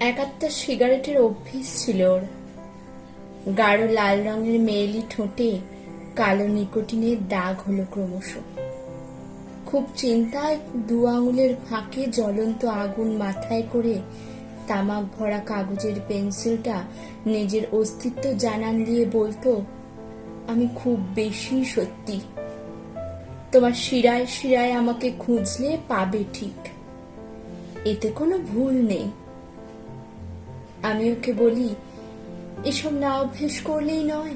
এক আধটা সিগারেটের অভ্যেস ছিল ওর। গাঢ় লাল রঙের মেয়েলি ঠোঁটে কালো নিকোটিনের দাগ হলো ক্রমশ। খুব চিন্তায় দু আঙুলের ফাঁকে জ্বলন্ত আগুন মাথায় করে তামাক ভরা কাগজের পেন্সিলটা নিজের অস্তিত্ব জানান দিয়ে বলতো, আমি খুব বেশি সত্যি। তোমার শিরায় শিরায় আমাকে খুঁজলে পাবে ঠিক। এতে কোনো ভুল নেই। আমি ওকে বলি, এসব না অভ্যেস করলেই নয়।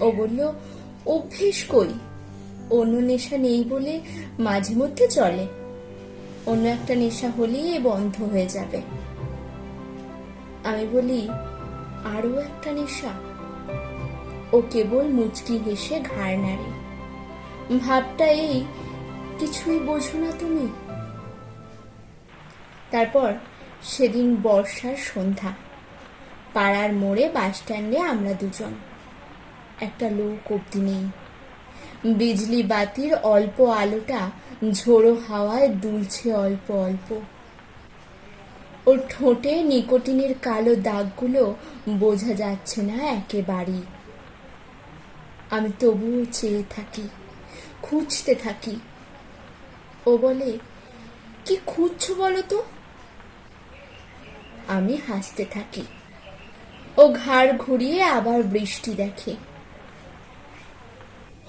ও বলল, অভ্যেস কই? অন্য নেশা নেই বলে মাঝে মধ্যে চলে। অন্য একটা নেশা হলেই এ বন্ধ হয়ে যাবে। আমি বলি আরও একটা নেশা? ও কেবল মুচকি হেসে ঘাড় নাড়ে, ভাবটা এই, কিছুই বোঝো না তুমি। তারপর সেদিন বর্ষার সন্ধ্যা। পাড়ার মোড়ে বাস স্ট্যান্ডে আমরা দুজন। একটা লোক অব্দি নেই। বিজলি বাতির অল্প আলোটা ঝোড়ো হাওয়ায় দুলছে অল্প অল্প। ওর ঠোঁটে নিকোটিনের কালো দাগগুলো বোঝা যাচ্ছে না একেবারেই। আমি তবুও চেয়ে থাকি, খুঁজতে থাকি। ও বলে, কি খুঁজছো বলো তো? আমি হাসতে থাকি। ও ঘাড় ঘুরিয়ে আবার বৃষ্টি দেখে।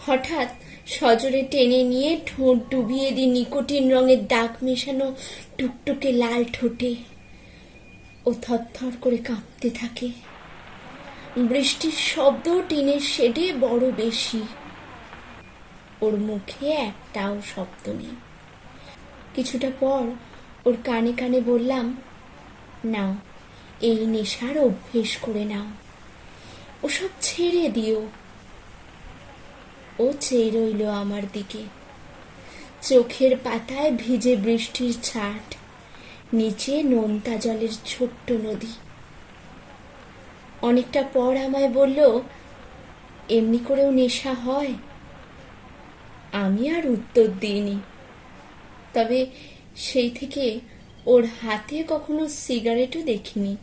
হঠাৎ সজোরে টেনে নিয়ে ঠোঁট ডুবিয়ে দি নিকোটিন রঙের দাগ মেশানো টুকটুকে লাল ঠোঁটে ও থরথর করে কাঁপতে থাকে। বৃষ্টির শব্দ টিনের শেডে বড় বেশি। ওর মুখে একটাও শব্দ নেই। কিছুটা পর ওর কানে কানে বললাম নাও, এই নেশার অভ্যেস করে নাও। ওসব ছেড়ে দিও। ও চেয়ে রইল আমার দিকে। চোখের পাতায় ভিজে বৃষ্টির ছাট, নিচে নোনতা জলের ছোট্ট নদী। অনেকটা পর আমায় বলল, এমনি করেও নেশা হয়? আমি আর উত্তর দিইনি। তবে সেই থেকে ওর হাতে কখনো সিগারেটও দেখিনি।